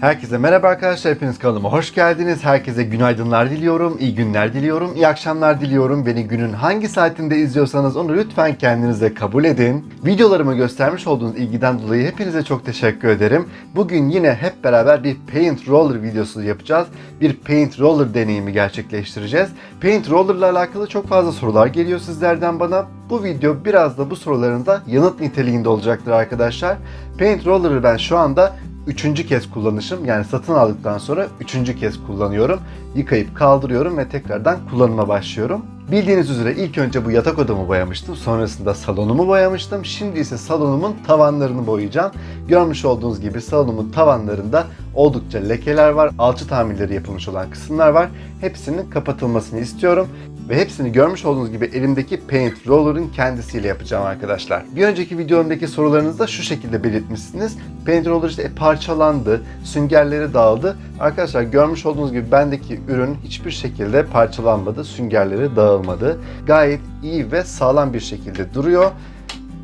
Herkese merhaba arkadaşlar. Hepiniz kanalıma hoş geldiniz. Herkese günaydınlar diliyorum, iyi günler diliyorum, iyi akşamlar diliyorum. Beni günün hangi saatinde izliyorsanız onu lütfen kendinize kabul edin. Videolarımı göstermiş olduğunuz ilgiden dolayı hepinize çok teşekkür ederim. Bugün yine hep beraber bir Paint Roller videosu yapacağız. Bir Paint Roller deneyimi gerçekleştireceğiz. Paint Roller ile alakalı çok fazla sorular geliyor sizlerden bana. Bu video biraz da bu soruların da yanıt niteliğinde olacaktır arkadaşlar. Paint Roller'ı ben şu anda üçüncü kez kullanışım yani satın aldıktan sonra üçüncü kez kullanıyorum. Yıkayıp kaldırıyorum ve tekrardan kullanıma başlıyorum. Bildiğiniz üzere ilk önce bu yatak odamı boyamıştım. Sonrasında salonumu boyamıştım. Şimdi ise salonumun tavanlarını boyayacağım. Görmüş olduğunuz gibi salonumun tavanlarında oldukça lekeler var. Alçı tamirleri yapılmış olan kısımlar var. Hepsinin kapatılmasını istiyorum. Ve hepsini görmüş olduğunuz gibi elimdeki Paint Roller'ın kendisiyle yapacağım arkadaşlar. Bir önceki videomdaki sorularınızda şu şekilde belirtmişsiniz. Paint Roller işte e, parçalandı, süngerleri dağıldı. Arkadaşlar görmüş olduğunuz gibi bendeki ürün hiçbir şekilde parçalanmadı, süngerleri dağılmadı. Gayet iyi ve sağlam bir şekilde duruyor.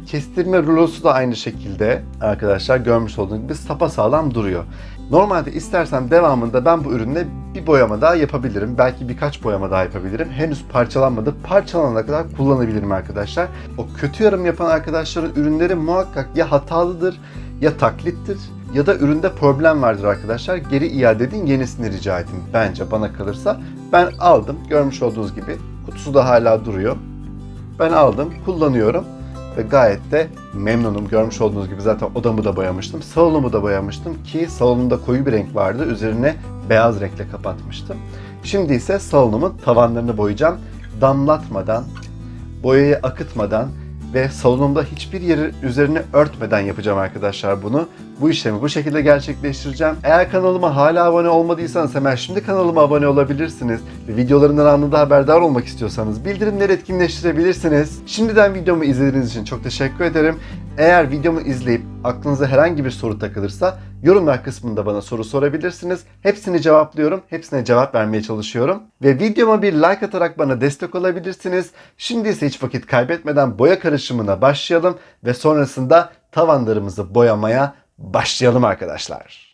Kestirme rulosu da aynı şekilde arkadaşlar görmüş olduğunuz gibi sapasağlam duruyor. Normalde istersem devamında ben bu ürünle bir boyama daha yapabilirim. Belki birkaç boyama daha yapabilirim. Henüz parçalanmadı. Parçalanana kadar kullanabilirim arkadaşlar. O kötü yorum yapan arkadaşların ürünleri muhakkak ya hatalıdır ya taklittir ya da üründe problem vardır arkadaşlar. Geri iade edin, yenisini rica edin. Bence bana kalırsa ben aldım. Görmüş olduğunuz gibi kutusu da hala duruyor. Ben aldım, kullanıyorum ve gayet de memnunum. Görmüş olduğunuz gibi zaten odamı da boyamıştım. Salonumu da boyamıştım ki salonumda koyu bir renk vardı. Üzerine beyaz renkle kapatmıştım. Şimdi ise salonumun tavanlarını boyayacağım. Damlatmadan, boyayı akıtmadan ve salonumda hiçbir yeri üzerine örtmeden yapacağım arkadaşlar bunu. Bu işlemi bu şekilde gerçekleştireceğim. Eğer kanalıma hala abone olmadıysanız hemen şimdi kanalıma abone olabilirsiniz. Ve videolarımdan anında haberdar olmak istiyorsanız bildirimleri etkinleştirebilirsiniz. Şimdiden videomu izlediğiniz için çok teşekkür ederim. Eğer videomu izleyip aklınıza herhangi bir soru takılırsa yorumlar kısmında bana soru sorabilirsiniz. Hepsini cevaplıyorum. Hepsine cevap vermeye çalışıyorum. Ve videoma bir like atarak bana destek olabilirsiniz. Şimdi ise hiç vakit kaybetmeden boya karışımına başlayalım ve sonrasında tavanlarımızı boyamaya başlayalım arkadaşlar.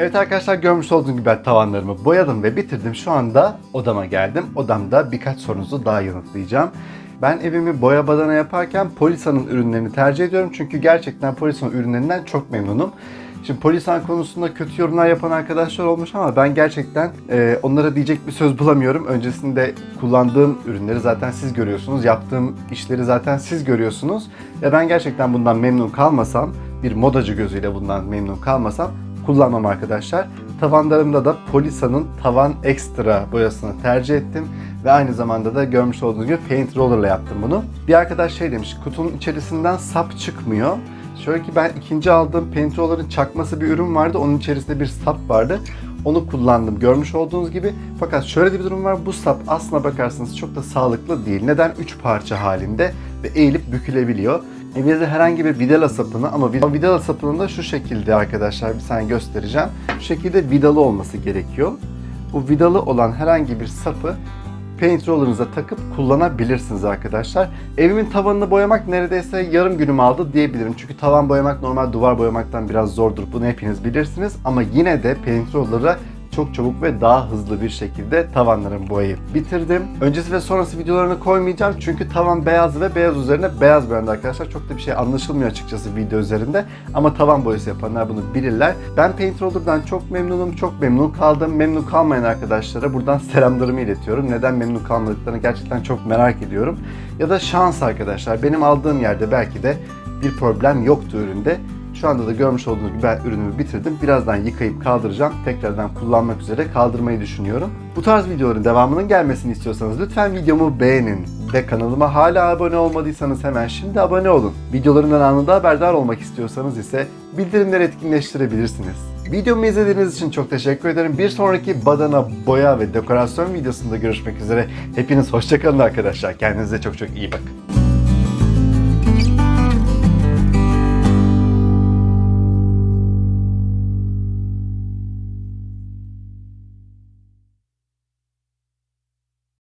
Evet arkadaşlar görmüş olduğunuz gibi ben tavanlarımı boyadım ve bitirdim. Şu anda odama geldim. Odamda birkaç sorunuzu daha yanıtlayacağım. Ben evimi boya badana yaparken Polisa'nın ürünlerini tercih ediyorum. Çünkü gerçekten Polisa'nın ürünlerinden çok memnunum. Şimdi Polisan konusunda kötü yorumlar yapan arkadaşlar olmuş ama ben gerçekten e, onlara diyecek bir söz bulamıyorum. Öncesinde kullandığım ürünleri zaten siz görüyorsunuz. Yaptığım işleri zaten siz görüyorsunuz. Ve ben gerçekten bundan memnun kalmasam, bir modacı gözüyle bundan memnun kalmasam kullanmam arkadaşlar. Tavanlarımda da Polisa'nın tavan ekstra boyasını tercih ettim. Ve aynı zamanda da görmüş olduğunuz gibi paint roller ile yaptım bunu. Bir arkadaş şey demiş, kutunun içerisinden sap çıkmıyor. Şöyle ki ben ikinci aldığım Pentroller'ın çakması bir ürün vardı. Onun içerisinde bir sap vardı. Onu kullandım görmüş olduğunuz gibi. Fakat şöyle de bir durum var. Bu sap aslına bakarsanız çok da sağlıklı değil. Neden? 3 parça halinde ve eğilip bükülebiliyor. Evinizde herhangi bir vidala sapını ama vid- vidala sapının da şu şekilde arkadaşlar bir saniye göstereceğim. Şu şekilde vidalı olması gerekiyor. Bu vidalı olan herhangi bir sapı paint roller'ınıza takıp kullanabilirsiniz arkadaşlar. Evimin tavanını boyamak neredeyse yarım günüm aldı diyebilirim. Çünkü tavan boyamak normal duvar boyamaktan biraz zordur. Bunu hepiniz bilirsiniz. Ama yine de paint roller'a çok çabuk ve daha hızlı bir şekilde tavanlarımı boyayıp bitirdim. Öncesi ve sonrası videolarını koymayacağım çünkü tavan beyaz ve beyaz üzerine beyaz boyandı arkadaşlar. Çok da bir şey anlaşılmıyor açıkçası video üzerinde. Ama tavan boyası yapanlar bunu bilirler. Ben Paint Roller'dan çok memnunum, çok memnun kaldım. Memnun kalmayan arkadaşlara buradan selamlarımı iletiyorum. Neden memnun kalmadıklarını gerçekten çok merak ediyorum. Ya da şans arkadaşlar. Benim aldığım yerde belki de bir problem yoktu üründe. Şu anda da görmüş olduğunuz gibi ben ürünümü bitirdim. Birazdan yıkayıp kaldıracağım. Tekrardan kullanmak üzere kaldırmayı düşünüyorum. Bu tarz videoların devamının gelmesini istiyorsanız lütfen videomu beğenin. Ve kanalıma hala abone olmadıysanız hemen şimdi abone olun. Videolarımdan anında haberdar olmak istiyorsanız ise bildirimleri etkinleştirebilirsiniz. Videomu izlediğiniz için çok teşekkür ederim. Bir sonraki badana, boya ve dekorasyon videosunda görüşmek üzere. Hepiniz hoşçakalın arkadaşlar. Kendinize çok çok iyi bakın.